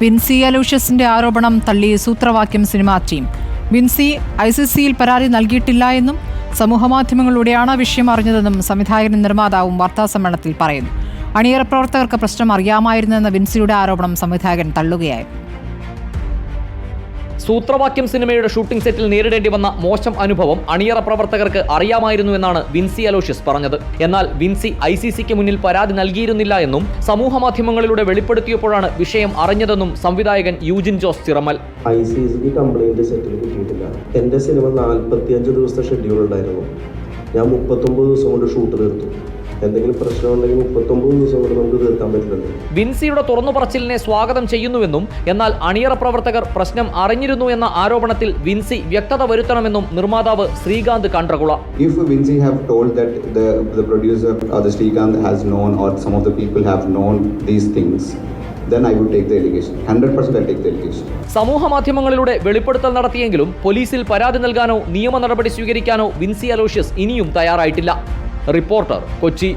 വിൻസി അലൂഷ്യസിന്റെ ആരോപണം തള്ളി സൂത്രവാക്യം cinema team. Vincy I C സിയിൽ പരാതി നൽകിയിട്ടില്ല എന്നും സമൂഹമാധ്യമങ്ങളിലൂടെയാണ് വിഷയം അറിഞ്ഞതെന്നും സംവിധായകനും നിർമ്മാതാവും വാർത്താസമ്മേളനത്തിൽ പറയുന്നു. അണിയറ പ്രവർത്തകർക്ക് പ്രശ്നം അറിയാമായിരുന്നെന്ന വിൻസിയുടെ ആരോപണം സംവിധായകൻ തള്ളുകയായിരുന്നു. സൂത്രവാക്യം സിനിമയുടെ ഷൂട്ടിംഗ് സെറ്റിൽ നേരിടേണ്ടി വന്ന മോശം അനുഭവം അണിയറ പ്രവർത്തകർക്ക് അറിയാമായിരുന്നു എന്നാണ് വിൻസി അലോഷ്യസ് പറഞ്ഞത്. എന്നാൽ വിൻസി ഐ സി സിക്ക് മുന്നിൽ പരാതി നൽകിയിരുന്നില്ല എന്നും സമൂഹ മാധ്യമങ്ങളിലൂടെ വെളിപ്പെടുത്തിയപ്പോഴാണ് വിഷയം അറിഞ്ഞതെന്നും സംവിധായകൻ യൂജിൻ ജോസ് ചിറമൽ ഐ സി സിക്ക് കംപ്ലൈന്റ് സെറ്റിൽ കിട്ടിയിട്ടില്ല. എന്റെ സിനിമ നാൽപ്പത്തിയഞ്ച് ദിവസത്തെ ഷെഡ്യൂൾ ഉണ്ടായിരുന്നു. ഞാൻ മുപ്പത്തൊമ്പത് ദിവസം കൊണ്ട് ഷൂട്ട് തീർത്തു എന്തെങ്കിലും പ്രശ്നം ഉണ്ടെങ്കിൽ മുപ്പത്തൊമ്പത് ദിവസം കൊണ്ട് നമുക്ക് തീർക്കാൻ പറ്റില്ലല്ലോ വിൻസിയുടെ തുറന്നു പറച്ചിലിനെ സ്വാഗതം ചെയ്യുന്നുവെന്നും എന്നാൽ അണിയറ പ്രവർത്തകർ പ്രശ്നം അറിഞ്ഞിരുന്നു എന്ന ആരോപണത്തിൽ വിൻസി വ്യക്തത വരുത്തണമെന്നും നിർമ്മാതാവ് Srikanth കണ്ട്രകുള If Vinci have told that the the producer or the Srikanth has known or some of the people have known these things, then I would take the allegation. 100% I'll take the allegation. സമൂഹ മാധ്യമങ്ങളിലൂടെ വെളിപ്പെടുത്തൽ നടത്തിയെങ്കിലും പോലീസിൽ പരാതി നൽകാനോ നിയമ നടപടി സ്വീകരിക്കാനോ Vincy Aloysius ഇനിയും തയ്യാറായിട്ടില്ല റിപ്പോർട്ടർ കൊച്ചി